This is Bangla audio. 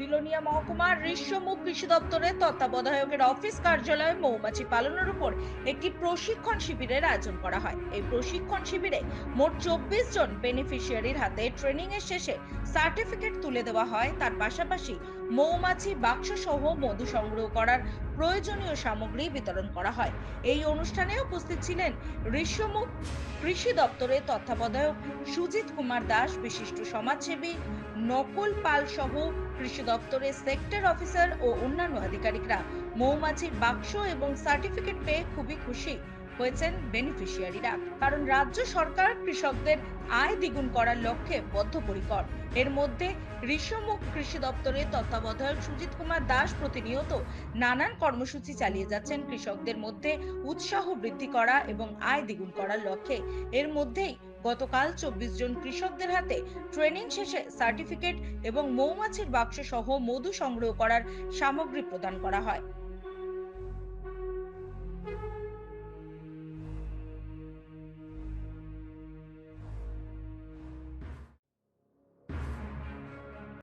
বিলোনিয়া মহকুমার ঋষ্যমুখ কৃষি দপ্তরের তত্ত্বাবধায়কের অফিস কার্যালয়ে মৌমাছি পালনের উপর একটি প্রশিক্ষণ শিবিরের আয়োজন করা হয়। এই প্রশিক্ষণ শিবিরে মোট চব্বিশ জন বেনিফিশিয়ারির হাতে ট্রেনিং এর শেষে সার্টিফিকেট তুলে দেওয়া হয়। তার পাশাপাশি মৌমাছি বাক্স সহ মধু সংগ্রহ করার প্রয়োজনীয় সামগ্রী বিতরণ করা হয়। এই অনুষ্ঠানে উপস্থিত ছিলেন ঋষ্যমুখ কৃষি দপ্তরের তত্ত্বাবধায়ক সুজিত কুমার দাস, বিশিষ্ট সমাজসেবী নকুল পাল সহ কৃষি দপ্তরের সেক্টর অফিসার ও অন্যান্য আধিকারিকরা। মৌমাছির বাক্স এবং সার্টিফিকেট পেয়ে খুবই খুশি। হয়েছেন বেনিফিশিয়ারিরা কারণ রাজ্য সরকার কৃষকদের আয় দ্বিগুণ করার লক্ষ্যে বদ্ধপরিকর। এর মধ্যে ঋষ্যমুখ কৃষি দপ্তরের তত্ত্বাবধায়ক সুজিত কুমার দাস প্রতিনিয়ত নানান কর্মসূচি চালিয়ে যাচ্ছেন কৃষকদের মধ্যে উৎসাহ বৃদ্ধি করা এবং আয় দ্বিগুণ করার লক্ষ্যে। এর মধ্যেই গতকাল চব্বিশ জন কৃষকদের হাতে ট্রেনিং শেষে সার্টিফিকেট এবং মৌমাছির বাক্স সহ মধু সংগ্রহ করার সামগ্রী প্রদান করা হয়।